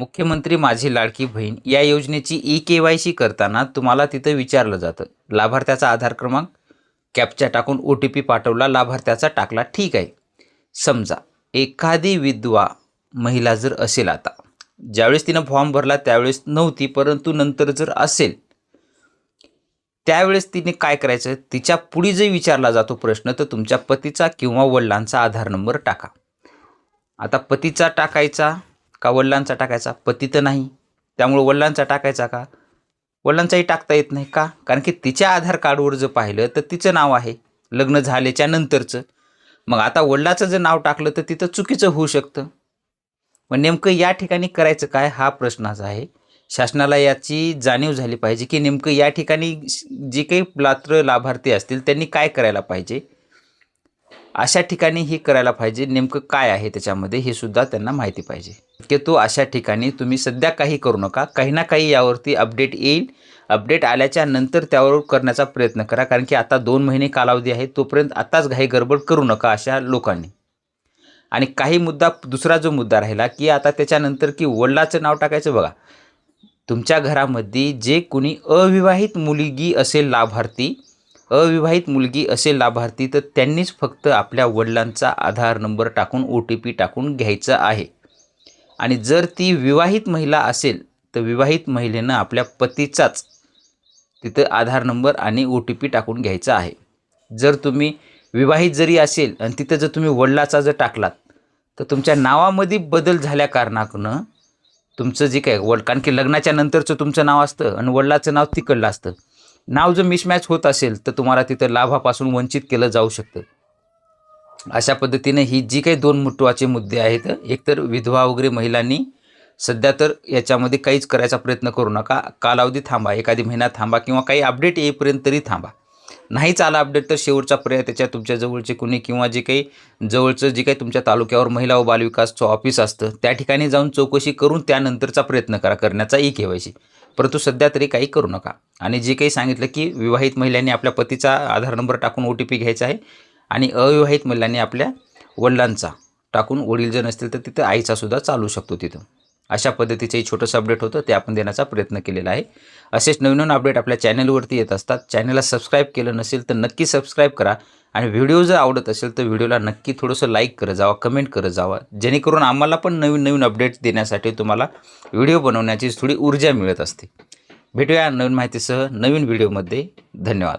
मुख्यमंत्री माझी लाडकी बहीण या योजनेची ई के वाय सी करताना तुम्हाला तिथं विचारलं जातं. लाभार्थ्याचा आधार क्रमांक कॅपच्या टाकून ओ टी पी पाठवला लाभार्थ्याचा टाकला ठीक आहे. समजा एखादी विधवा महिला जर असेल आता ज्यावेळेस तिनं फॉर्म भरला त्यावेळेस नव्हती परंतु नंतर जर असेल त्यावेळेस तिने काय करायचं? तिच्या पुढे जे विचारला जातो प्रश्न तर तुमच्या पतीचा किंवा वडिलांचा आधार नंबर टाका. आता पतीचा टाकायचा का वडिलांचा टाकायचा? पती तर नाही. त्यामुळे वडिलांचा टाकायचा का? वडिलांचाही टाकता येत नाही का? कारण की तिच्या आधार कार्डवर जर पाहिलं तर तिचं नाव आहे. लग्न झाल्याच्या नंतरचं. मग आता वडिलाचं जर नाव टाकलं तर तिथं चुकीचं होऊ शकतं. मग नेमकं या ठिकाणी करायचं काय? हा प्रश्नच आहे. शासनाला याची जाणीव झाली पाहिजे की नेमकं या ठिकाणी जे काही पात्र लाभार्थी असतील त्यांनी काय करायला पाहिजे? अशा ठिकाणी हे करायला पाहिजे नेमकं काय आहे त्याच्यामध्ये हे सुद्धा त्यांना माहिती पाहिजे. की तो अशा ठिकाणी तुम्ही सध्या काही करू नका. काही ना काही यावरती अपडेट येईल. अपडेट आल्याच्यानंतर त्यावर करण्याचा प्रयत्न करा. कारण की आता दोन महिने कालावधी आहे. तोपर्यंत आताच घाई गडबड करू नका अशा लोकांनी. आणि काही मुद्दा दुसरा जो मुद्दा राहिला की आता त्याच्यानंतर की वडिलाचं नाव टाकायचं बघा. तुमच्या घरामध्ये जे कोणी अविवाहित मुलगी असेल लाभार्थी अविवाहित मुलगी असेल लाभार्थी तर त्यांनीच फक्त आपल्या वडिलांचा आधार नंबर टाकून ओ टी पी टाकून घ्यायचं आहे. आणि जर ती विवाहित महिला असेल तर विवाहित महिलेनं आपल्या पतीचाच तिथं आधार नंबर आणि ओ टी पी टाकून घ्यायचा आहे. जर तुम्ही विवाहित जरी असेल आणि तिथं जर तुम्ही वडिलाचा जर टाकलात तर तुमच्या नावामध्ये बदल झाल्या कारणानं तुमचं जे काय वड कारण की लग्नाच्या नंतरचं तुमचं नाव असतं आणि वडिलाचं नाव तिकडलं असतं. नाव जर मिसमॅच होत असेल तर तुम्हाला तिथं लाभापासून वंचित केलं जाऊ शकतं. अशा पद्धतीने ही जी काही दोन महत्त्वाचे मुद्दे आहेत एकतर विधवा वगैरे महिलांनी सध्या तर याच्यामध्ये काहीच करायचा प्रयत्न करू नका. कालावधी थांबा एखादी महिना थांबा किंवा काही अपडेट येईपर्यंत तरी थांबा. नाहीच आला अपडेट तर शेवटचा पर्याय त्याच्या तुमच्या जवळचे कुणी किंवा जे काही जवळचं जे काही तुमच्या तालुक्यावर महिला व बालविकासचं ऑफिस असतं त्या ठिकाणी जाऊन चौकशी करून त्यानंतरचा प्रयत्न करा. करण्याचा ई केवायसी परंतु सध्या तरी काही करू नका. आणि जे काही सांगितलं की विवाहित महिलांनी आपल्या पतीचा आधार नंबर टाकून ओ टी पी घ्यायचा आहे आणि अविवाहित महिलांनी आपल्या वडिलांचा टाकून वडील जर नसतील तर तिथं आईचा सुद्धा चालू शकतो तिथं. अशा पद्धतीचं छोटंसं अपडेट होतं ते आपण देण्याचा प्रयत्न केलेला आहे. असेच नवीन नवीन अपडेट आपल्या चॅनलवरती येत असतात. चॅनलला सबस्क्राईब केलं नसेल तर नक्की सबस्क्राईब करा. आणि व्हिडिओ जर आवडत असेल तर व्हिडिओला नक्की थोडंसं लाईक करत जावा कमेंट करत जावा. जेणेकरून आम्हाला पण नवीन नवीन अपडेट्स देण्यासाठी तुम्हाला व्हिडिओ बनवण्याची थोडी ऊर्जा मिळत असते. भेटूया नवीन माहितीसह नवीन व्हिडिओमध्ये धन्यवाद.